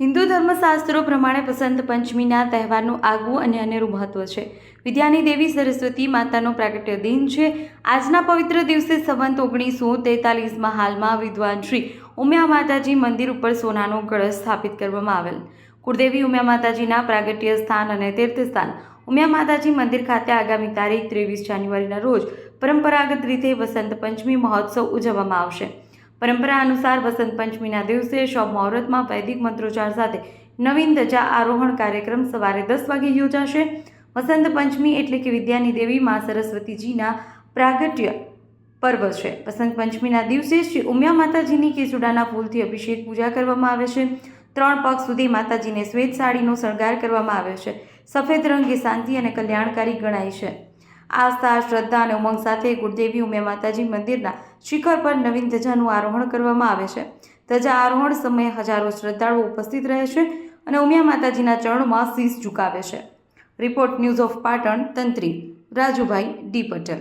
હિન્દુ ધર્મશાસ્ત્રો પ્રમાણે વસંત પંચમીના તહેવારનું આગવું અને અનેરું મહત્વ છે. વિદ્યાની દેવી સરસ્વતી માતાનો પ્રાગટ્ય દિન છે. આજના પવિત્ર દિવસે સંવંત ઓગણીસો તેતાલીસમાં હાલમાં વિદ્વાન શ્રી ઉમિયા માતાજી મંદિર ઉપર સોનાનો કળશ સ્થાપિત કરવામાં આવેલ. કુળદેવી ઉમિયા માતાજીના પ્રાગટ્ય સ્થાન અને તીર્થસ્થાન. ઉમિયા માતાજી મંદિર ખાતે આગામી તારીખ ત્રેવીસ જાન્યુઆરીના રોજ પરંપરાગત રીતે વસંત પંચમી મહોત્સવ ઉજવવામાં આવશે. પરંપરા અનુસાર વસંત પંચમીના દિવસે શોભ મુહૂર્તમાં વૈદિક મંત્રોચ્ચાર સાથે નવીન ધજા આરોહણ કાર્યક્રમ સવારે દસ વાગે યોજાશે. વસંત પંચમી એટલે કે વિદ્યાની દેવી મા સરસ્વતીજીના પ્રાગટ્ય પર્વ છે. વસંત પંચમીના દિવસે શ્રી ઉમિયા માતાજીની કેસુડાના ફૂલથી અભિષેક પૂજા કરવામાં આવે છે. ત્રણ પગ સુધી માતાજીને શ્વેત સાડીનો શણગાર કરવામાં આવે છે. સફેદ રંગ એ શાંતિ અને કલ્યાણકારી ગણાય છે. આસ્થા, શ્રદ્ધા અને ઉમંગ સાથે ગુરુદેવી ઉમિયા માતાજી મંદિરના શિખર પર નવીન ધજાનું આરોહણ કરવામાં આવે છે. ધજા આરોહણ સમયે હજારો શ્રદ્ધાળુઓ ઉપસ્થિત રહે છે અને ઉમિયા માતાજીના ચરણોમાં શીશ ઝુકાવે છે. રિપોર્ટ ન્યૂઝ ઓફ પાટણ, તંત્રી, રાજુભાઈ ડી પટેલ.